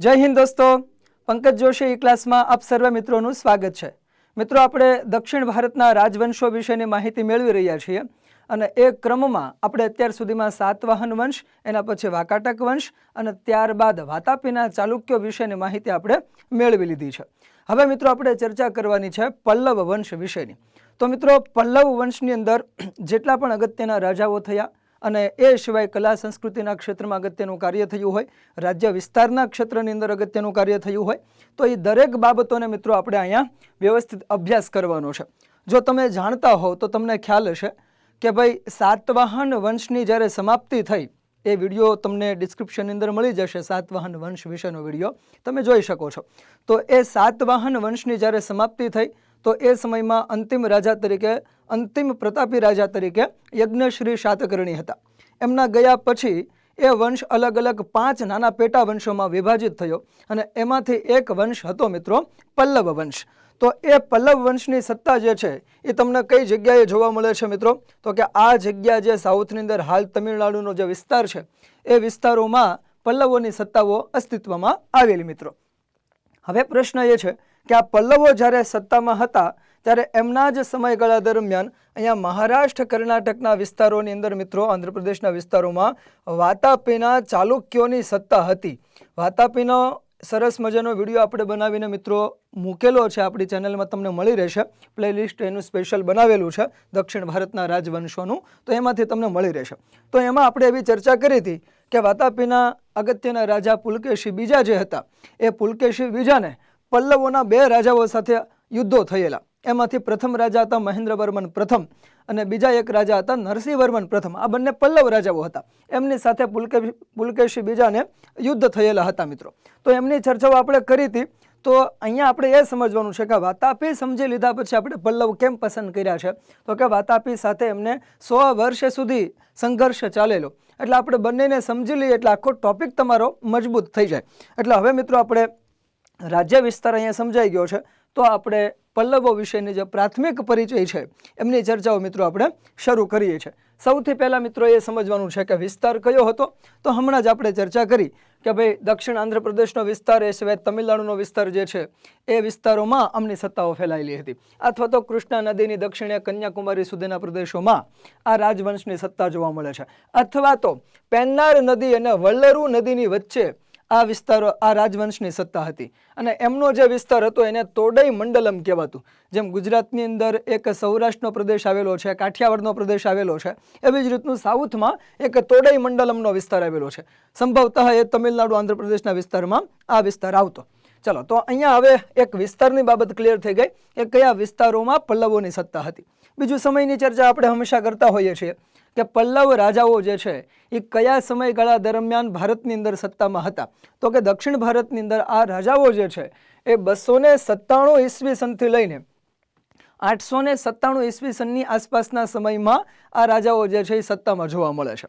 જય હિન્દ દોસ્તો. પંકજ જોશી ક્લાસમાં આપ સર્વે મિત્રોનું સ્વાગત છે. મિત્રો, આપણે દક્ષિણ ભારતના રાજવંશો વિશેની માહિતી મેળવી રહ્યા છીએ અને એ ક્રમમાં આપણે અત્યાર સુધીમાં સાતવાહન વંશ, એના પછી વાકાટક વંશ અને ત્યારબાદ વાતાપીના ચાલુક્યો વિશેની માહિતી આપણે મેળવી લીધી છે. હવે મિત્રો, આપણે ચર્ચા કરવાની છે પલ્લવ વંશ વિશેની. તો મિત્રો, પલ્લવ વંશની અંદર જેટલા પણ અગત્યના રાજાઓ થયા અને એ સિવાય કલા સંસ્કૃતિના ક્ષેત્રમાં અગત્યનું કાર્ય થયું હોય, રાજ્ય વિસ્તારના ક્ષેત્રની અંદર અગત્યનું કાર્ય થયું હોય, તો એ દરેક બાબતોને મિત્રો આપણે અહીંયા વ્યવસ્થિત અભ્યાસ કરવાનો છે. જો તમે જાણતા હોવ તો તમને ખ્યાલ હશે કે ભાઈ સાતવાહન વંશની જ્યારે સમાપ્તિ થઈ, એ વીડિયો તમને ડિસ્ક્રિપ્શનની અંદર મળી જશે, સાતવાહન વંશ વિશેનો વીડિયો. તમે જોઈ શકો છો. તો એ સાતવાહન વંશની જ્યારે સમાપ્તિ થઈ તો એ સમયમાં અંતિમ રાજા તરીકે, અંતિમ પ્રતાપી રાજા તરીકે યજ્ઞશ્રી શાતકર્ણી હતા. એમના ગયા પછી એ વંશ અલગ અલગ પાંચ નાના પેટા વંશોમાં વિભાજિત થયો અને એમાંથી એક વંશ હતો મિત્રો પલ્લવ વંશ. તો એ પલ્લવ વંશની સત્તા જે છે એ તમને કઈ જગ્યાએ જોવા મળે છે મિત્રો? તો કે આ જગ્યા જે સાઉથની અંદર હાલ તમિલનાડુનો જે વિસ્તાર છે, એ વિસ્તારોમાં પલ્લવોની સત્તાઓ અસ્તિત્વમાં આવેલી મિત્રો. હવે પ્રશ્ન એ છે કે આ પલ્લવો જ્યારે સત્તામાં હતા, ત્યારે એમના જ સમયગાળા દરમિયાન અહીંયા મહારાષ્ટ્ર, કર્ણાટકના વિસ્તારોની અંદર મિત્રો, આંધ્રપ્રદેશના વિસ્તારોમાં વાતાપીના ચાલુક્યોની સત્તા હતી. વાતાપીનો સરસ મજાનો વીડિયો આપણે બનાવીને મિત્રો મૂકેલો છે, આપણી ચેનલમાં તમને મળી રહેશે. પ્લેલિસ્ટ એનું સ્પેશિયલ બનાવેલું છે, દક્ષિણ ભારતના રાજવંશોનું, તો એમાંથી તમને મળી રહેશે. તો એમાં આપણે એવી ચર્ચા કરી હતી કે વાતાપીના અગત્યના રાજા પુલકેશી બીજા જે હતા, એ પુલકેશી બીજાને પલ્લવોના બે રાજાઓ સાથે યુદ્ધો થયેલા. એમાંથી પ્રથમ રાજા હતા મહેન્દ્રવર્મન પ્રથમ અને બીજા એક રાજા હતા નરસિંહવર્મન પ્રથમ. આ બંને પલ્લવ રાજાઓ હતા. એમની સાથે પુલકે પુલકેશી બીજાને યુદ્ધ થયેલા હતા મિત્રો. તો એમની ચર્ચાઓ આપણે કરી હતી. તો અહીંયા આપણે એ સમજવાનું છે કે વાતાપી સમજી લીધા પછી આપણે પલ્લવ કેમ પસંદ કર્યા છે? તો કે વાતાપી સાથે એમને સો વર્ષ સુધી સંઘર્ષ ચાલેલો. એટલે આપણે બંનેને સમજી લઈએ એટલે આખો ટોપિક તમારો મજબૂત થઈ જાય. એટલે હવે મિત્રો આપણે રાજ્ય વિસ્તાર અહીંયા સમજાઈ ગયો છે. તો આપણે પલ્લવો વિશેની જે પ્રાથમિક પરિચય છે, એમની ચર્ચાઓ મિત્રો આપણે શરૂ કરીએ છીએ. સૌથી પહેલાં મિત્રો એ સમજવાનું છે કે વિસ્તાર કયો હતો. તો હમણાં જ આપણે ચર્ચા કરી કે ભાઈ દક્ષિણ આંધ્રપ્રદેશનો વિસ્તાર એ સિવાય તમિલનાડુનો વિસ્તાર જે છે, એ વિસ્તારોમાં અમની સત્તાઓ ફેલાયેલી હતી. અથવા તો કૃષ્ણા નદીની દક્ષિણે કન્યાકુમારી સુધીના પ્રદેશોમાં આ રાજવંશની સત્તા જોવા મળે છે. અથવા તો પેન્નાર નદી અને વલ્લરુ નદીની વચ્ચે આ વિસ્તારો આ રાજવંશની સત્તા હતી. અને એમનો જે વિસ્તાર હતો એને તોડઈ મંડલમ કહેવાતું. જેમ ગુજરાતની અંદર એક સૌરાષ્ટ્રનો પ્રદેશ આવેલો છે, કાઠિયાવાડનો પ્રદેશ આવેલો છે, એવી જ રીતનું સાઉથમાં એક તોડઈ મંડલમનો વિસ્તાર આવેલો છે. સંભવતઃ એ તમિલનાડુ આંધ્રપ્રદેશના વિસ્તારમાં આ વિસ્તાર આવતો. ચલો, તો અહીંયા હવે એક વિસ્તારની બાબત ક્લિયર થઈ ગઈ. કે કયા વિસ્તારોમાં પલ્લવોની સત્તા હતી? બીજું સમયની ચર્ચા આપણે હંમેશા કરતા હોઈએ છીએ. કે પલ્લવ રાજાઓ જે છે, એ કયા સમયગાળા દરમિયાન ભારતની અંદર સત્તામાં હતા? તો કે દક્ષિણ ભારતની અંદર આ રાજાઓ જે છે, એ બસો ને સત્તાણું ઈસવી સનથી લઈને આઠસો ને સત્તાણું ઈસવીસનની આસપાસના સમયમાં આ રાજાઓ જે છે, એ સત્તામાં જોવા મળે છે.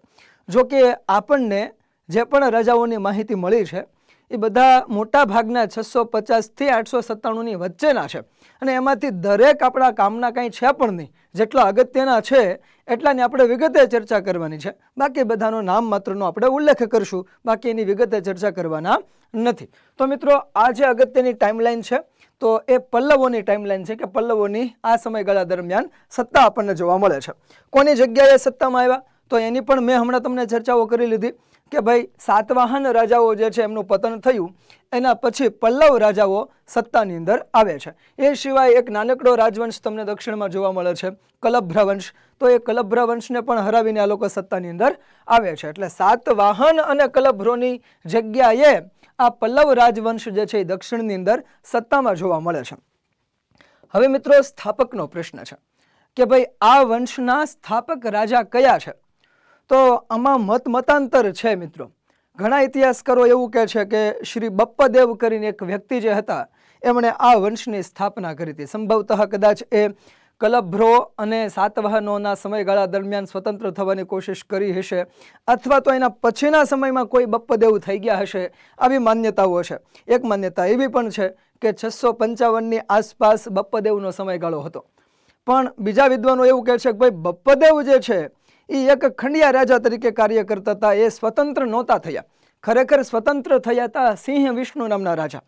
જો કે આપણને જે પણ રાજાઓની માહિતી મળી છે એ બધા મોટા ભાગના છસો પચાસથી આઠસો સત્તાણુંની વચ્ચેના છે. અને એમાંથી દરેક આપણા કામના કાંઈ છે પણ નહીં. જેટલા અગત્યના છે, એટલાની આપણે વિગતે ચર્ચા કરવાની છે. બાકી બધાનો નામ માત્રનો આપણે ઉલ્લેખ કરશું. બાકી એની વિગતે ચર્ચા કરવાના નથી. તો મિત્રો, આ જે અગત્યની ટાઈમલાઈન છે, તો એ પલ્લવોની ટાઈમલાઈન છે કે પલ્લવોની આ સમયગાળા દરમિયાન સત્તા આપણને જોવા મળે છે. કોની જગ્યાએ સત્તામાં આવ્યા? તો એની પણ મેં હમણાં તમને ચર્ચાઓ કરી લીધી. કે ભાઈ સાતવાહન રાજાઓ જે છે એમનું પતન થયું, એના પછી પલ્લવ રાજાઓ સત્તાની અંદર આવે છે. એ સિવાય એક નાનકડો રાજવંશ તમને દક્ષિણમાં જોવા મળે છે કલભ્ર વંશ તો એ કલભ્ર વંશને પણ હરાવીને આ લોકો સત્તાની અંદર આવે છે. એટલે સાતવાહન અને કલભ્રોની જગ્યાએ આ પલ્લવ રાજવંશ જે છે એ દક્ષિણની અંદર સત્તામાં જોવા મળે છે. હવે મિત્રો સ્થાપકનો પ્રશ્ન છે કે ભાઈ આ વંશના સ્થાપક રાજા કયા છે? તો આમાં મત મતાંતર છે મિત્રો. ઘણા ઇતિહાસકારો એવું કહે છે કે શ્રી બપ્પદેવ કરીને એક વ્યક્તિ જે હતા, એમણે આ વંશની સ્થાપના કરી હતી. સંભવતઃ કદાચ એ કલભ્રો અને સાતવાહનોના સમયગાળા દરમિયાન સ્વતંત્ર થવાની કોશિશ કરી હશે અથવા તો એના પછીના સમયમાં કોઈ બપ્પદેવ થઈ ગયા હશે આવી માન્યતાઓ છે. એક માન્યતા એવી પણ છે કે છસો પંચાવનની આસપાસ બપ્પદેવનો સમયગાળો હતો. પણ બીજા વિદ્વાનો એવું કહે છે કે ભાઈ, બપ્પદેવ જે છે એ એક ખંડિયા રાજા તરીકે કાર્ય કરતા હતા. એ સ્વતંત્ર નહોતા થયા. ખરેખર સ્વતંત્ર થયા હતા સિંહ વિષ્ણુ નામના રાજા.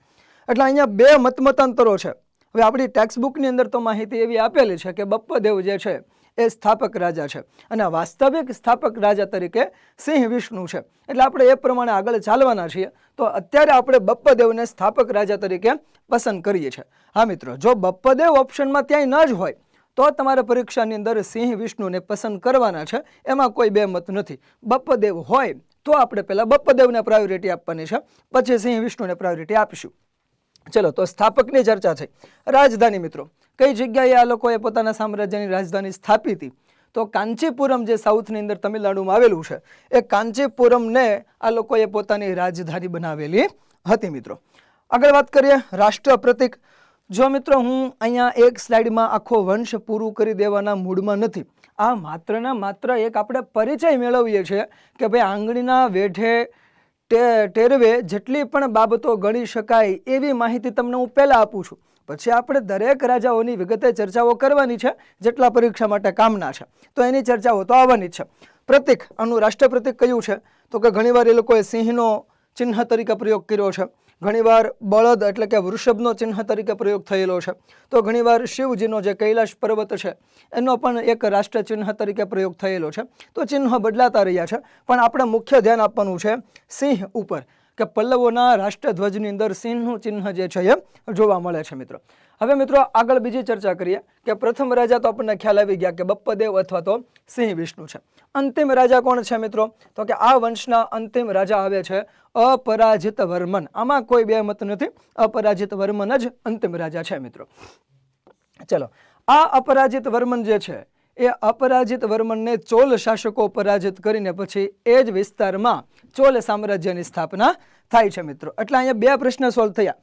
એટલે અહીંયા બે મતમતાંતરો છે. હવે આપણી ટેક્સ્ટ બુકની અંદર તો માહિતી એવી આપેલી છે કે બપ્પદેવ જે છે એ સ્થાપક રાજા છે અને વાસ્તવિક સ્થાપક રાજા તરીકે સિંહ વિષ્ણુ છે. એટલે આપણે એ પ્રમાણે આગળ ચાલવાના છીએ. તો અત્યારે આપણે બપ્પદેવને સ્થાપક રાજા તરીકે પસંદ કરીએ છીએ. હા મિત્રો, જો બપ્પદેવ ઓપ્શનમાં ત્યાંય ન જ હોય તો તમારે પરીક્ષાની અંદર સિંહ વિષ્ણુને પસંદ કરવાના છે. એમાં કોઈ બે મત નથી. બપદેવ હોય તો આપણે પહેલાં બપદેવને પ્રાયોરિટી આપવાની છે. પછી સિંહ વિષ્ણુને પ્રાયોરિટી આપીશું. ચલો, તો સ્થાપકની ચર્ચા થઈ રાજધાની મિત્રો, કઈ જગ્યાએ આ લોકોએ પોતાના સામ્રાજ્યની રાજધાની સ્થાપી હતી? તો કાંચીપુરમ જે સાઉથની અંદર તમિલનાડુમાં આવેલું છે, એ કાંચીપુરમને આ લોકોએ પોતાની રાજધાની બનાવેલી હતી મિત્રો. આગળ વાત કરીએ રાષ્ટ્ર પ્રતિક જો મિત્રો, હું અહીંયા એક સ્લાઇડમાં આખો વંશ પૂરું કરી દેવાના મૂડમાં નથી. આ માત્ર ને માત્ર એક આપણે પરિચય મેળવીએ છીએ કે ભાઈ આંગળીના વેઢે ટેરવે જેટલી પણ બાબતો ગણી શકાય એવી માહિતી તમને હું પહેલાં આપું છું. પછી આપણે દરેક રાજાઓની વિગતે ચર્ચાઓ કરવાની છે, જેટલા પરીક્ષા માટે કામના છે. તો એની ચર્ચાઓ તો આવવાની જ છે. પ્રતિક, આનું રાષ્ટ્ર પ્રતિક કયું છે? તો કે ઘણીવાર એ લોકોએ સિંહનો ચિહ્ન તરીકે પ્રયોગ કર્યો છે. ઘણીવાર બળદ એટલે કે વૃષભનો ચિહ્ન તરીકે પ્રયોગ થયેલો છે. તો ઘણીવાર શિવજીનો જે કૈલાશ પર્વત છે, એનો પણ એક રાષ્ટ્ર ચિહ્ન તરીકે પ્રયોગ થયેલો છે. તો ચિહ્નો બદલાતા રહ્યા છે, પણ આપણે મુખ્ય ધ્યાન આપવાનું છે સિંહ ઉપર. કે પલ્લવોના રાષ્ટ્રધ્વજની અંદર સિંહનું ચિહ્ન જે છે એ જોવા મળે છે મિત્રો. હવે મિત્રો આગળ બીજી ચર્ચા કરીએ કે પ્રથમ રાજા તો આપણને ખ્યાલ આવી ગયા કે બપ્પદેવ અથવા તો સિંહ વિષ્ણુ છે. અંતિમ રાજા કોણ છે મિત્રો? તો કે આ વંશના અંતિમ રાજા આવે છે અપરાજિત વર્મન. આમાં કોઈ બે મત નથી. અપરાજિત વર્મન જ અંતિમ રાજા છે મિત્રો. ચલો, આ અપરાજિત વર્મન જે છે એ અપરાજિત વર્મનને ચોલ શાસકો પરાજિત કરીને પછી એ જ વિસ્તારમાં ચોલ સામ્રાજ્યની સ્થાપના થાય છે મિત્રો. એટલે અહીંયા બે પ્રશ્ન સોલ્વ થયા.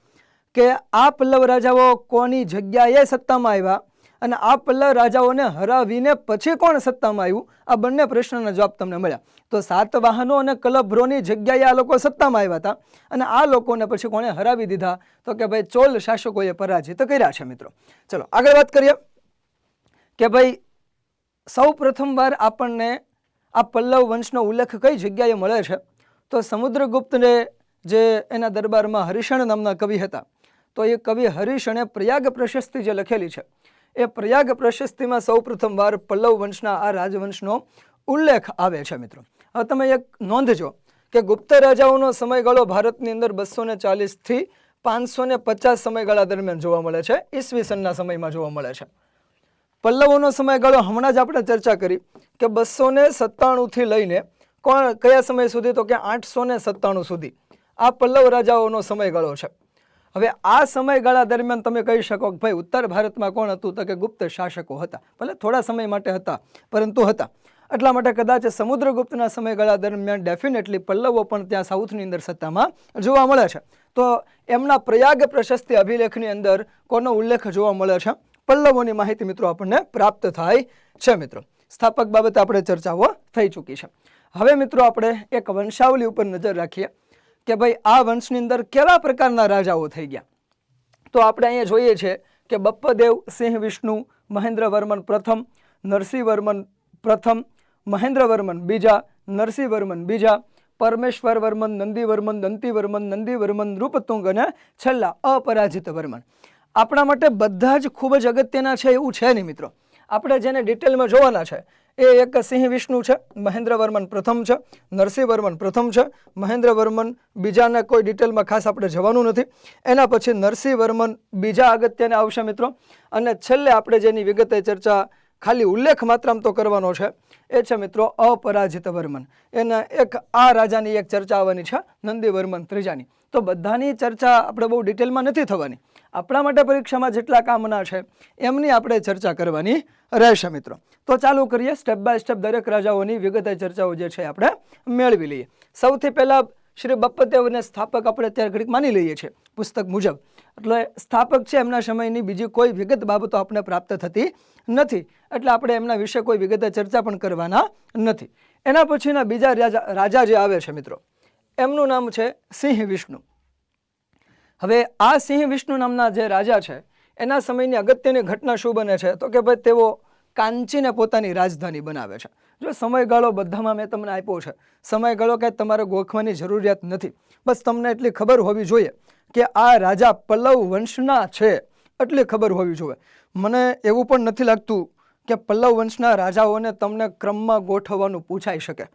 કે આ પલ્લવ રાજાઓ કોની જગ્યાએ સત્તામાં આવ્યા અને આ પલ્લવ રાજાઓને હરાવીને પછી કોણ સત્તામાં આવ્યું? આ બંને પ્રશ્નના જવાબ તમને મળ્યા. તો સાત વાહનો અને કલભ્રોની જગ્યાએ આ લોકો સત્તામાં આવ્યા હતા અને આ લોકોને પછી કોણે હરાવી દીધા? તો કે ભાઈ ચોલ શાસકોએ પરાજિત કર્યા છે મિત્રો. ચલો, આગળ વાત કરીએ. કે ભાઈ સૌ પ્રથમવાર આપણને આ પલ્લવ વંશનો ઉલ્લેખ કઈ જગ્યાએ મળે છે? તો સમુદ્રગુપ્તને જે એના દરબારમાં હરિષણ નામના કવિ હતા, તો એ કવિ હરિષણે પ્રયાગ પ્રશસ્તિ જે લખેલી છે, એ પ્રયાગ પ્રશસ્તિમાં સૌ પ્રથમવાર પલ્લવ વંશના આ રાજવંશનો ઉલ્લેખ આવે છે મિત્રો. હવે તમે એક નોંધજો કે ગુપ્ત રાજાઓનો સમયગાળો ભારતની અંદર બસો ને ચાલીસથી પાંચસો ને પચાસ સમયગાળા દરમિયાન જોવા મળે છે, ઈસવીસનના સમયમાં જોવા મળે છે. પલ્લવોનો સમયગાળો હમણાં જ આપણે ચર્ચા કરી કે બસો ને સત્તાણુંથી લઈને કોણ કયા સમય સુધી? તો કે આઠસો ને સત્તાણું સુધી. આ પલ્લવ રાજાઓનો સમયગાળો છે. હવે આ સમયગાળા દરમિયાન તમે કહી શકો કે ભાઈ, ઉત્તર ભારતમાં કોણ હતું? તો કે ગુપ્ત શાસકો હતા. ભલે થોડા સમય માટે હતા, પરંતુ હતા. એટલા માટે કદાચ સમુદ્રગુપ્તના સમયગાળા દરમિયાન ડેફિનેટલી પલ્લવો પણ ત્યાં સાઉથની અંદર સત્તામાં જોવા મળે છે. તો એમના પ્રયાગ પ્રશસ્તિ અભિલેખની અંદર કોનો ઉલ્લેખ જોવા મળે છે? પલ્લવોની માહિતી મિત્રો આપણને પ્રાપ્ત થાય છે મિત્રો. સ્થાપક બાબતે આપણે ચર્ચાઓ થઈ ચૂકી છે. હવે મિત્રો આપણે એક વંશાવલી ઉપર નજર રાખીએ કે ભાઈ આ વંશની અંદર કેવા પ્રકારના રાજાઓ થઈ ગયા? તો આપણે અહીંયા જોઈએ છે કે બપ્પદેવ, સિંહ, વિષ્ણુ, મહેન્દ્રવર્મન પ્રથમ, નરસિંહવર્મન પ્રથમ, મહેન્દ્રવર્મન બીજા, નરસિંહવર્મન બીજા પરમેશ્વર વર્મન નંદીવર્મન, દંતીવર્મન, નંદીવર્મન, રૂપતુંગ અને છેલ્લા અપરાજિત વર્મન આપણા માટે બધા જ ખૂબ જ અગત્યના છે એવું છે નહીં મિત્રો. આપણે જેને ડિટેલમાં જોવાના છે, એ એક સિંહ વિષ્ણુ છે, મહેન્દ્રવર્મન પ્રથમ છે, નરસિંહવર્મન પ્રથમ છે, મહેન્દ્રવર્મન બીજાને કોઈ ડિટેલમાં ખાસ આપણે જવાનું નથી. એના પછી નરસિંહવર્મન બીજા અગત્યને આવશે મિત્રો. અને છેલ્લે આપણે જેની વિગતે ચર્ચા ખાલી ઉલ્લેખ માત્રામ તો કરવાનો છે, એ છે મિત્રો અપરાજિત વર્મન એના એક આ રાજાની એક ચર્ચા આવવાની છે, નંદીવર્મન ત્રીજાની. તો બધાની ચર્ચા આપણે બહુ ડિટેલમાં નથી થવાની. આપણા માટે પરીક્ષામાં જેટલા કામના છે, એમની આપણે ચર્ચા કરવાની રહેશે મિત્રો. તો ચાલુ કરીએ સ્ટેપ બાય સ્ટેપ દરેક રાજાઓની વિગતે ચર્ચાઓ જે છે આપણે મેળવી લઈએ. સૌથી પહેલાં શ્રી બપ્પદેવને સ્થાપક આપણે અત્યારે ઘડીક માની લઈએ છીએ, પુસ્તક મુજબ. એટલે સ્થાપક છે, એમના સમયની બીજી કોઈ વિગત બાબતો આપણે પ્રાપ્ત થતી નથી. એટલે આપણે એમના વિશે કોઈ વિગતે ચર્ચા પણ કરવાના નથી. એના પછીના બીજા રાજા રાજા જે આવે છે મિત્રો, એમનું નામ છે સિંહ વિષ્ણુ. હવે આ સિંહ વિષ્ણુ નામના જે રાજા છે, એના સમયની અગત્યની ઘટના શું બને છે? તો કે ભાઈ તેઓ કાંચીને પોતાની રાજધાની બનાવે છે. જો સમયગાળો બધામાં મેં તમને આપ્યો છે, સમયગાળો કાંઈ તમારે ગોખવાની જરૂરિયાત નથી. બસ તમને એટલી ખબર હોવી જોઈએ કે આ રાજા પલ્લવ વંશના છે, એટલી ખબર હોવી જોઈએ. મને એવું પણ નથી લાગતું કે પલ્લવ વંશના રાજાઓને તમને ક્રમમાં ગોઠવવાનું પૂછાઈ શકે.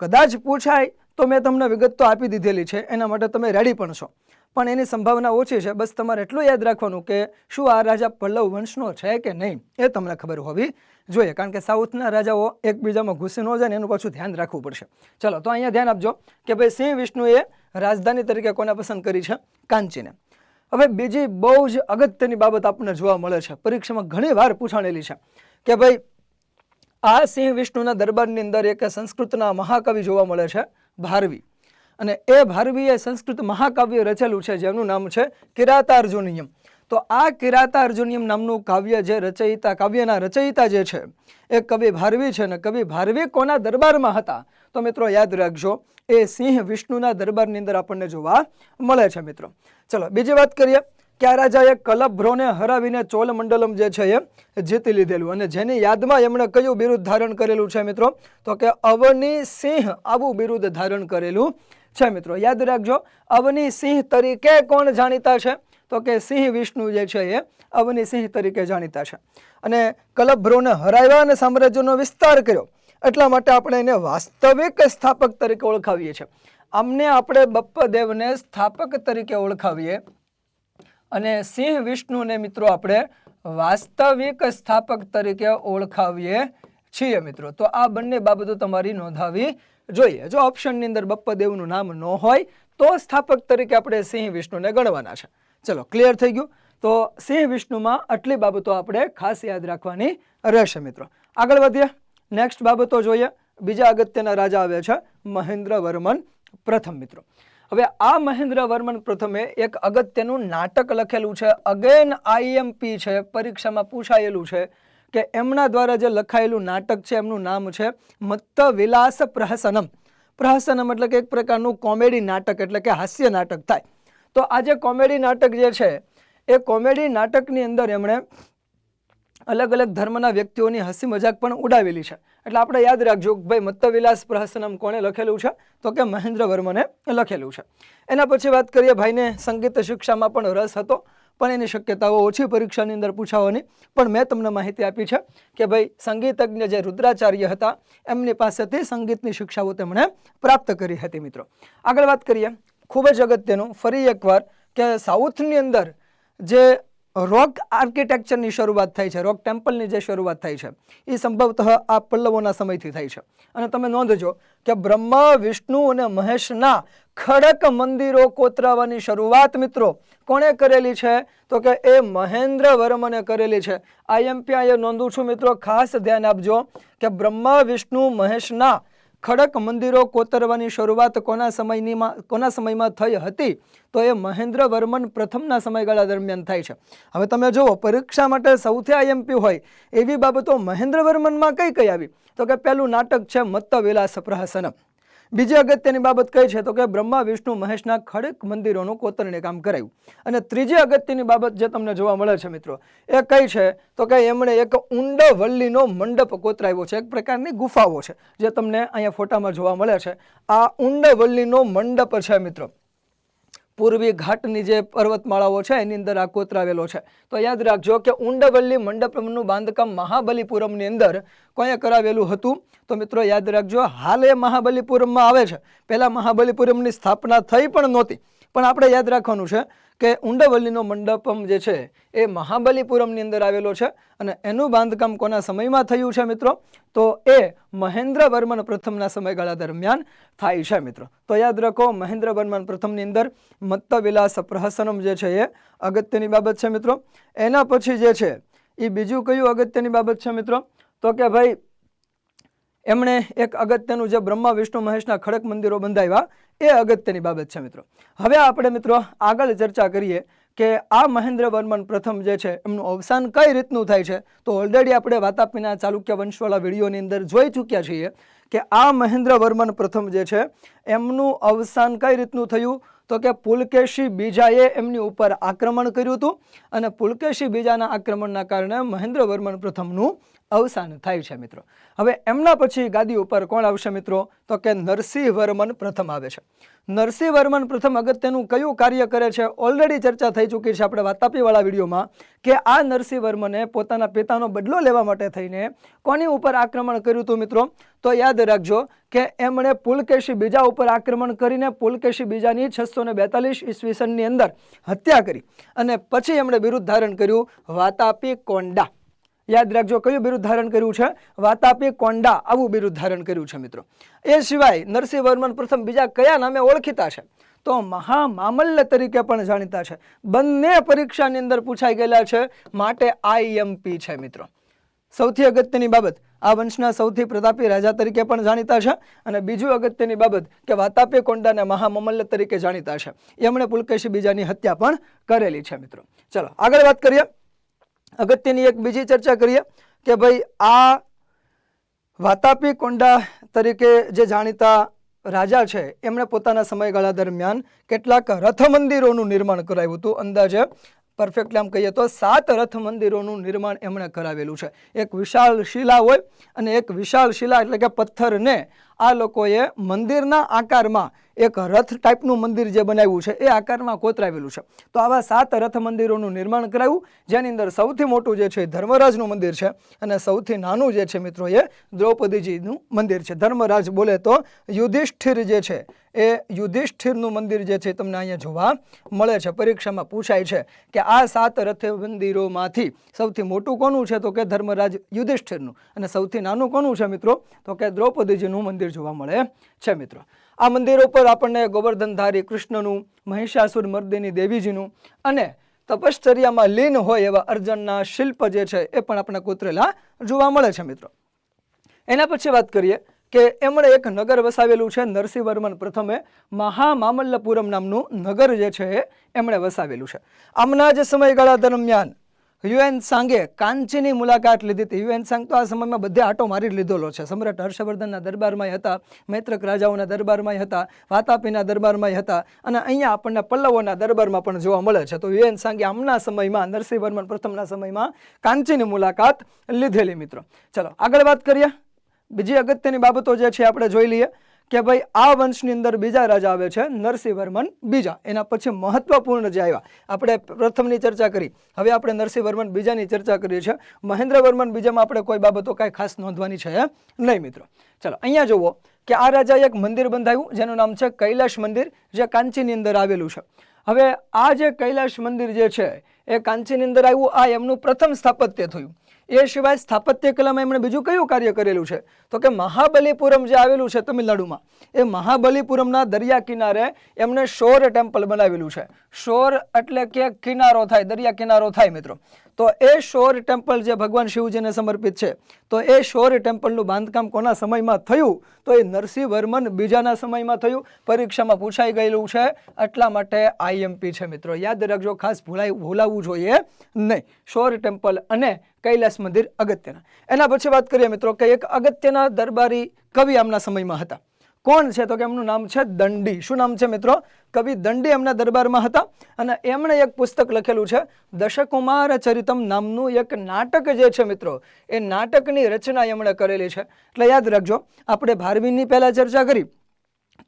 કદાચ પૂછાય તો મેં તમને વિગત તો આપી દીધેલી છે, એના માટે તમે રેડી પણ છો. પણ એની સંભાવના ઓછી છે. બસ તમારે એટલું યાદ રાખવાનું કે શું આ રાજા પલ્લવ વંશનો છે કે નહીં, એ તમને ખબર હોવી જોઈએ. કારણ કે સાઉથના રાજાઓ એકબીજામાં ઘૂસી ન જાય ને એનું પાછું ધ્યાન રાખવું પડશે. ચલો, તો અહીંયા ધ્યાન આપજો કે ભાઈ સિંહ વિષ્ણુએ રાજધાની તરીકે કોને પસંદ કરી છે? કાંચીને. હવે બીજી બહુ જ અગત્યની બાબત આપણને જોવા મળે છે. પરીક્ષામાં ઘણી વાર પૂછાણેલી છે કે ભાઈ આ સિંહ વિષ્ણુના દરબારની અંદર એક સંસ્કૃતના મહાકવિ જોવા મળે છે, ભારવી. અને એ ભારવીએ સંસ્કૃત મહાકાવ્ય રચેલું છે, જેનું નામ છે કિરાતાર્જુનિયમ. તો આ કિરાતાર્જુનિયમ નામનું કાવ્ય જે રચયિતા, કાવ્યના રચયિતા જે છે, એ કવિ ભારવી છે ને કવિ ભારવી કોના દરબારમાં હતા? તો મિત્રો યાદ રાખજો, એ સિંહ વિષ્ણુના દરબારની અંદર આપણને જોવા મળે છે મિત્રો. ચલો, બીજી વાત કરીએ. કે આ રાજાએ કલભ્રોને હરાવીને ચોલમંડલમ જે છે, એ જીતી લીધેલું અને જેની યાદમાં એમણે કયું બિરુદ ધારણ કરેલું છે મિત્રો? તો કે અવની સિંહ આવું બિરુદ ધારણ કરેલું છે મિત્રો, યાદ રાખજો, અવની સિંહ તરીકે કોણ જાણીતા છે? તો કે સિંહ વિષ્ણુ જે છે એ અવની સિંહ તરીકે જાણીતા છે. અને કલભ્રોને હરાવ્યા અને સામ્રાજ્યનો વિસ્તાર કર્યો. એટલા માટે આપણે એને વાસ્તવિક સ્થાપક તરીકે ઓળખાવીએ છીએ. આમને આપણે બપ્પદેવને સ્થાપક તરીકે ઓળખાવીએ. અને સિંહ વિષ્ણુને મિત્રો આપણે વાસ્તવિક સ્થાપક તરીકે ઓળખાવીએ છીએ મિત્રો. તો આ બંને બાબતો તમારી નોંધાવી જોઈએ, જો ઓપ્શનની અંદર બપ્પદેવનું નામ ન હોય, તો સ્થાપક તરીકે આપણે સિંહ વિષ્ણુને ગણવાના છે. ચલો ક્લિયર થઈ ગયું? તો સિંહ વિષ્ણુમાં આટલી બાબતો આપણે ખાસ યાદ રાખવાની રહેશે મિત્રો. આગળ વધીએ. નેક્સ્ટ બાબતો જોઈએ. બીજા અગત્યના રાજા આવે છે મહેન્દ્ર વર્મન પ્રથમ મિત્રો. હવે આ મહેન્દ્ર વર્મન પ્રથમે એક અગત્યનું નાટક લખેલું છે. અગેન આઈએમપી છે, પરીક્ષામાં પૂછાયેલું છે. કે એમના દ્વારા જે લખાયેલું નાટક છે, એમનું નામ છે મત્ત વિલાસ પ્રહસનમ. પ્રહસનમ એટલે કે એક પ્રકારનું કોમેડી નાટક, એટલે કે હાસ્ય નાટક થાય. તો આ જે કોમેડી નાટક જે છે, એ કોમેડી નાટકની અંદર એમણે અલગ અલગ ધર્મના વ્યક્તિઓની હસી મજાક પણ ઉડાવેલી છે. એટલે આપણે યાદ રાખજો ભાઈ મત્તવિલાસ પ્રહસનમ કોણે લખેલું છે? તો કે મહેન્દ્ર વર્મને લખેલું છે. એના પછી વાત કરીએ ભાઈને સંગીત શિક્ષામાં પણ રસ હતો. પણ એની શક્યતાઓ ઓછી પરીક્ષાની અંદર પૂછાવાની. પણ મેં તમને માહિતી આપી છે કે ભાઈ સંગીતજ્ઞ જે રુદ્રાચાર્ય હતા, એમની પાસેથી સંગીતની શિક્ષાઓ તેમણે પ્રાપ્ત કરી હતી મિત્રો. આગળ વાત કરીએ. ખૂબ જ અગત્યનું, ફરી એકવાર, કે સાઉથની અંદર જે રોક આર્કિટેક્ચરની શરૂઆત થઈ છે, રોક ટેમ્પલની જે શરૂઆત થઈ છે, એ સંભવતઃ આ પલ્લવોના સમયથી થઈ છે. અને તમે નોંધજો કે બ્રહ્મા, વિષ્ણુ અને મહેશના ખડક મંદિરો કોતરાવાની શરૂઆત મિત્રો કોણે કરેલી છે? તો કે એ મહેન્દ્ર વર્મને કરેલી છે. આઈએમપી અહીંયા નોંધું છું મિત્રો, ખાસ ધ્યાન આપજો કે બ્રહ્મા, વિષ્ણુ, મહેશના ખડક મંદિરો કોતરવાની શરૂઆત કોના સમયનીમાં કોના સમયમાં થઈ હતી? તો એ મહેન્દ્ર વર્મન પ્રથમના સમયગાળા દરમિયાન થાય છે. હવે તમે જુઓ, પરીક્ષા માટે સૌથી આઈએમપી હોય એવી બાબતો મહેન્દ્ર વર્મનમાં કઈ કઈ આવી? તો કે પહેલું નાટક છે મત્ત વિલાસ પ્રહસનમ બીજી અગત્યની બાબત કઈ છે તો કે બ્રહ્મા, વિષ્ણુ, મહેશના ખડક મંદિરોનું કોતરણી કામ કરાયું. અને ત્રીજી અગત્યની બાબત જે તમને જોવા મળે છે મિત્રો, એ કઈ છે તો કે એમણે એક ઊંડ વલ્લીનો મંડપ કોતરાવ્યો છે, એક પ્રકારની ગુફાઓ છે, જે તમને અહીંયા ફોટામાં જોવા મળે છે. આ ઊંડ વલ્લીનો મંડપ છે મિત્રો. પૂર્વી ઘાટની જે પર્વતમાળાઓ છે, એની અંદર આ કોતરાવેલો છે. તો યાદ રાખજો કે ઊંડવલ્લી મંડપમનું બાંધકામ મહાબલીપુરમની અંદર કોઈએ કરાવેલું હતું? તો મિત્રો યાદ રાખજો, હાલ એ મહાબલીપુરમમાં આવે છે. પહેલાં મહાબલીપુરમની સ્થાપના થઈ પણ નહોતી. પણ આપણે યાદ રાખવાનું છે કે ઊંડવલ્લીનો મંડપમ જે છે એ મહાબલીપુરમની અંદર આવેલો છે અને એનું બાંધકામ કોના સમયમાં થયું છે મિત્રો? તો એ મહેન્દ્ર વર્મન પ્રથમના સમયગાળા દરમિયાન થાય છે મિત્રો. તો યાદ રાખો મહેન્દ્ર વર્મન પ્રથમની અંદર મત્તવિલાસ પ્રહસનમ જે છે એ અગત્યની બાબત છે મિત્રો. એના પછી જે છે એ બીજું કયું અગત્યની બાબત છે મિત્રો? તો કે ભાઈ, એમણે એક અગત્યનું જે બ્રહ્મા, વિષ્ણુ, મહેશના ખડક મંદિરો બંધાવ્યા. એ અગત્યની બાબત છે મિત્રો. હવે આપણે મિત્રો આગળ ચર્ચા કરીએ કે આ મહેન્દ્ર વર્મન પ્રથમ જે છે એમનું અવસાન કઈ રીતનું થાય છે? તો ઓલરેડી આપણે વાતાપીના ચાલુક્ય વંશવાળા વિડીયોની અંદર જોઈ ચૂક્યા છીએ કે આ મહેન્દ્ર વર્મન પ્રથમ જે છે એમનું અવસાન કઈ રીતનું થયું? તો કે પુલકેશી બીજાએ એમની ઉપર આક્રમણ કર્યું હતું અને પુલકેશી બીજાના આક્રમણના કારણે મહેન્દ્ર વર્મન પ્રથમનું અવસાન થાય છે મિત્રો. હવે એમના પછી ગાદી ઉપર કોણ આવશે મિત્રો? તો કે નરસિંહ વર્મન પ્રથમ આવે છે. નરસિંહ વર્મન પ્રથમ અગત્યનું કયું કાર્ય કરે છે? ઓલરેડી ચર્ચા થઈ ચૂકી છે આપણે વાતાપીવાળા વિડીયોમાં કે આ નરસિંહ વર્મને પોતાના પિતાનો બદલો લેવા માટે થઈને કોની ઉપર આક્રમણ કર્યું હતું મિત્રો? તો યાદ રાખજો કે એમણે પુલકેશી બીજા ઉપર આક્રમણ કરીને પુલકેશી બીજાની છસો ને બેતાલીસ ઈસવીસનની અંદર હત્યા કરી અને પછી એમણે બિરુદ ધારણ કર્યું વાતાપી કોંડા. યાદ રાખજો કયું બિરુદ ધારણ કર્યું છે? વાતાપી કોંડા આવું બિરુદ ધારણ કર્યું છે મિત્રો. એ સિવાય નરસિંહ વર્મન પ્રથમ બીજા કયા નામે ઓળખીતા છે? તો મહામામલ્ય તરીકે પણ જાણીતા છે. બંને પરીક્ષાની અંદર પૂછાઈ ગયેલા છે, માટે આઈએમપી છે મિત્રો. સૌથી અગત્યની બાબત આ વંશના સૌથી પ્રતાપી રાજા તરીકે પણ જાણીતા છે અને બીજું અગત્યની બાબત કે વાતાપી કોંડાને મહામમલ્લ તરીકે જાણીતા છે. એમણે પુલકેશી બીજાની હત્યા પણ કરેલી છે મિત્રો. ચલો, આગળ વાત કરીએ. અગત્યની એક બીજી ચર્ચા કરીએ કે ભાઈ આ વાતાપી કોંડા તરીકે જે જાણીતા રાજા છે, એમણે પોતાના સમયગાળા દરમિયાન કેટલાક રથ મંદિરોનું નિર્માણ કરાવ્યું હતું. અંદાજે પરફેક્ટલી આમ કહીએ તો સાત રથ મંદિરોનું નિર્માણ એમણે કરાવેલું છે. એક વિશાળ શિલા હોય અને એક વિશાળ શિલા એટલે કે પથ્થરને આ લોકોએ મંદિરના આકારમાં એક રથ ટાઈપનું મંદિર જે બનાવ્યું છે, એ આકારમાં કોતરાવેલું છે. તો આવા સાત રથ મંદિરોનું નિર્માણ કરાવ્યું જેની અંદર સૌથી મોટું જે છે ધર્મરાજનું મંદિર છે અને સૌથી નાનું જે છે મિત્રો એ દ્રૌપદીજીનું મંદિર છે. ધર્મરાજ બોલે તો યુધિષ્ઠિર જે છે એ યુધિષ્ઠિરનું મંદિર જે છે તમને અહીંયા જોવા મળે છે. પરીક્ષામાં પૂછાય છે કે આ સાત રથ મંદિરોમાંથી સૌથી મોટું કોનું છે? તો કે ધર્મરાજ યુધિષ્ઠિરનું. અને સૌથી નાનું કોનું છે મિત્રો? તો કે દ્રૌપદીજીનું મંદિર જોવા મળે છે, મિત્રો. આ મંદિરો પર આપણને ગોવર્ધનધારી કૃષ્ણનું, મહિષાસુર મર્દિની દેવીજીનું અને તપશ્ચર્યામાં લીન હોય એવા અર્જનના શિલ્પ જે છે એ પણ આપણે કોતરેલા જોવા મળે છે, મિત્રો. એના પછી વાત કરીએ કે એમણે એક નગર વસાવેલું છે નરસિંહ વર્મન પ્રથમે મહામામલ્લપુરમ નામનું નગર જે છે એમણે વસાવેલું છે. આમના જ સમયગાળા દરમિયાન યુએન સાંગે કાંચીની મુલાકાત લીધી હતી. યુએન સાંગ તો આ સમયમાં બધે આટો મારી લીધેલો છે. સમ્રાટ હર્ષવર્ધનના દરબારમાં હતા, મૈત્રક રાજાઓના દરબારમાં હતા, વાતાપીના દરબારમાં હતા અને અહીંયા આપણને પલ્લવોના દરબારમાં પણ જોવા મળે છે. તો યુએન સાંગે આમના સમયમાં નરસિંહ વર્મન પ્રથમના સમયમાં કાંચીની મુલાકાત લીધેલી મિત્રો. ચલો, આગળ વાત કરીએ. બીજી અગત્યની બાબતો જે છે આપણે જોઈ લઈએ. કે ભાઈ આ વંશની અંદર બીજા રાજા આવે છે નરસિંહ વર્મન બીજા. એના પછી મહત્વપૂર્ણ જે આવ્યા, આપણે પ્રથમની ચર્ચા કરી. હવે આપણે નરસિંહ વર્મન બીજાની ચર્ચા કરીએ છીએ. મહેન્દ્ર વર્મન બીજામાં આપણે કોઈ બાબતો કાંઈ ખાસ નોંધવાની છે નહીં, મિત્રો. ચલો, અહીંયા જુઓ કે આ રાજાએ એક મંદિર બંધાવ્યું જેનું નામ છે કૈલાશ મંદિર, જે કાંચીની અંદર આવેલું છે. હવે આ જે કૈલાશ મંદિર જે છે, એ કાંચીની અંદર આવ્યું, આ એમનું પ્રથમ સ્થાપત્ય થયું. એ સિવાય સ્થાપત્ય કલામાં એમણે બીજું કયું કાર્ય કરેલું છે? તો કે મહાબલીપુરમ જે આવેલું છે તમિલનાડુમાં, એ મહાબલીપુરમના દરિયા કિનારે એમણે શોર ટેમ્પલ બનાવેલું છે. શોર એટલે કે કિનારો થાય, દરિયા કિનારો થાય મિત્રો. તો એ શોર ટેમ્પલ જે ભગવાન શિવજીને સમર્પિત છે, તો એ શોર ટેમ્પલનું બાંધકામ કોના સમયમાં થયું? તો એ નરસિંહ વર્મન બીજાના સમયમાં થયું. પરીક્ષામાં પૂછાઈ ગયેલું છે એટલા માટે આઈએમપી છે મિત્રો. યાદ રાખજો, ખાસ ભૂલાઈ, ભૂલાવવું જોઈએ નહીં. શોર ટેમ્પલ અને કૈલાસ મંદિર અગત્યના. એના પછી વાત કરીએ મિત્રો કે એક અગત્યના દરબારી કવિ આમના સમયમાં હતા. કોણ છે? તો કે એમનું નામ છે દંડી. શું નામ છે મિત્રો? કવિ દંડી એમના દરબારમાં હતા અને એમણે એક પુસ્તક લખેલું છે, દશકુમાર ચરિતમ નામનું એક નાટક જે છે મિત્રો, એ નાટકની રચના એમણે કરેલી છે. એટલે યાદ રાખજો, આપણે ભારવીની પહેલાં ચર્ચા કરી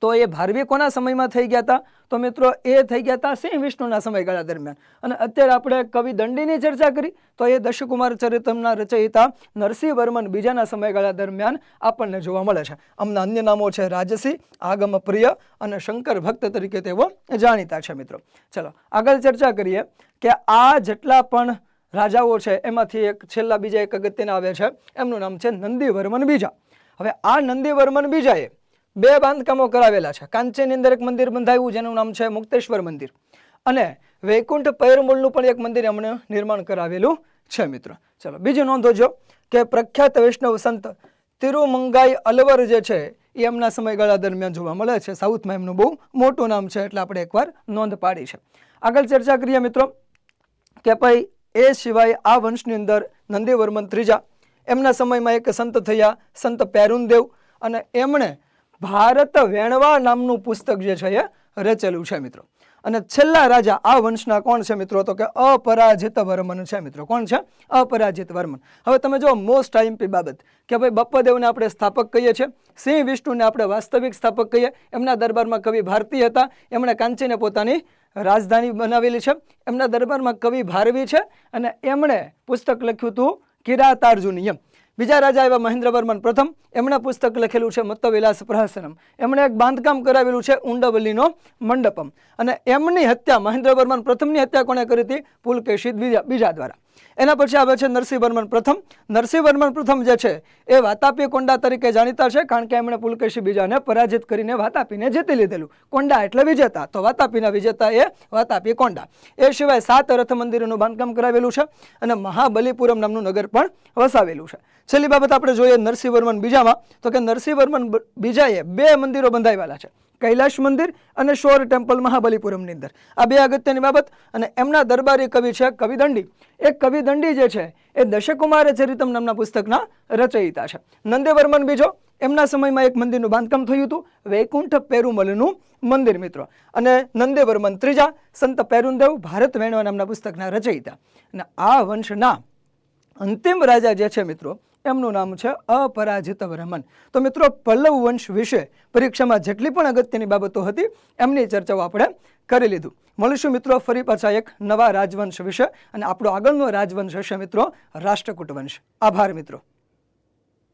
તો એ ભારવી સમયમાં થઈ ગયા હતા તો મિત્રો, એ થઈ ગયા હતા સિંહ વિષ્ણુના સમયગાળા દરમિયાન. અને અત્યારે આપણે કવિ દંડીની ચર્ચા કરી, તો એ દશકુમાર ચરિતમના રચયિતા નરસિંહ વર્મન બીજાના સમયગાળા દરમિયાન આપણને જોવા મળે છે. આમના અન્ય નામો છે રાજસી, આગમ પ્રિય અને શંકર ભક્ત તરીકે તેઓ જાણીતા છે મિત્રો. ચલો, આગળ ચર્ચા કરીએ કે આ જેટલા પણ રાજાઓ છે, એમાંથી એક છેલ્લા બીજા એક અગત્યના આવે છે. એમનું નામ છે નંદીવર્મન બીજા. હવે આ નંદીવર્મન બીજાએ બે બાંધકામો કરાવેલા છે. કાંચીની અંદર એક મંદિર બંધાયું, જેનું નામ છે મુક્તેશ્વર મંદિર. અને વૈકુંઠ પૈરમૂળનું પણ એક મંદિર એમણે નિર્માણ કરાવેલું છે, મિત્રો. ચલો, બીજું નોંધોજો કે પ્રખ્યાત વૈષ્ણવ સંત તિરુમંગાઈ અલવર જે છે, એ એમના સમયગાળા દરમિયાન જોવા મળે છે. સાઉથમાં એમનું બહુ મોટું નામ છે, એટલે આપણે એકવાર નોંધ પાડી છે. આગળ ચર્ચા કરીએ, મિત્રો, કે ભાઈ, એ સિવાય આ વંશની અંદર નંદીવર્મન ત્રીજા, એમના સમયમાં એક સંત થયા, સંત પેરુનદેવ. અને એમણે ભારત વેણવા નામનું પુસ્તક જે છે એ રચેલું છે મિત્રો. અને છેલ્લા રાજા આ વંશના કોણ છે મિત્રો? તો કે અપરાજિત વર્મન છે મિત્રો. કોણ છે? અપરાજિત વર્મન. હવે તમે જો મોસ્ટ આઈમ્પી બાબત કે ભાઈ બપ્પદેવને આપણે સ્થાપક કહીએ છીએ, સિંહ વિષ્ણુને આપણે વાસ્તવિક સ્થાપક કહીએ. એમના દરબારમાં કવિ ભારતી હતા. એમણે કાંચીને પોતાની રાજધાની બનાવેલી છે. એમના દરબારમાં કવિ ભારવી છે. અને એમણે પુસ્તક લખ્યું હતું કિરાતાર્જુનીયમ બીજા રાજા એવા મહેન્દ્ર વર્મન પ્રથમ. એમણે પુસ્તક લખેલું છે મત્તવિલાસ પ્રહસનમ. એમણે એક બાંધકામ કરાવેલું છે ઉંડવલ્લીનો મંડપમ. અને એમની હત્યા મહેન્દ્ર વર્મન પ્રથમની હત્યા કોણે કરી હતી? પુલકેશી બીજા દ્વારા. એના પછી આવે છે નરસિંહ વર્મન પ્રથમ. નરસિંહ વર્મન પ્રથમ જે છે એ વાતાપી કોંડા તરીકે જાણીતા છે, કારણ કે એમણે પુલકેશી બીજાને પરાજિત કરીને વાતાપીને જીતી લીધેલું. કોંડા એટલે વિજેતા. તો વાતાપીના વિજેતા એ વાતાપી કોંડા. એ સિવાય સાત રથ મંદિરોનું બાંધકામ કરાવેલું છે અને મહાબલીપુરમ નામનું નગર પણ વસાવેલું છે. છેલ્લી બાબત આપણે જોઈએ નરસિંહ વર્મન બીજામાં. તો કે નરસિંહ વર્મન બીજાએ બે મંદિરો બંધાવેલા છે. કૈલાશ મંદિર અને શોર ટેમ્પલ મહાબલીપુરમની અંદર. આ બે અગત્યની બાબત અને એમના દરબારી કવિ છે કવિદંડી. એ કવિદંડી જે છે એ દશકુમાર ચરિતમ નામના પુસ્તકના રચયિતા છે. નંદેવર્મન બીજો, એમના સમયમાં એક મંદિરનું બાંધકામ થયું હતું, વૈકુંઠ પેરુમલનું મંદિર મિત્રો. અને નંદેવર્મન ત્રીજા, સંત પેરુંદેવ ભારત વેણવા નામના પુસ્તકના રચયિતા. અને આ વંશના અંતિમ રાજા જે છે મિત્રો એમનું નામ છે અપરાજિત વર્મન. તો મિત્રો, પલ્લવ વંશ વિશે પરીક્ષામાં જેટલી પણ અગત્યની બાબતો હતી, એમની ચર્ચાઓ આપણે કરી લીધું. મળીશું મિત્રો ફરી પાછા એક નવા રાજવંશ વિશે અને આપણો આગળનો રાજવંશ હશે મિત્રો રાષ્ટ્રકૂટ વંશ આભાર મિત્રો.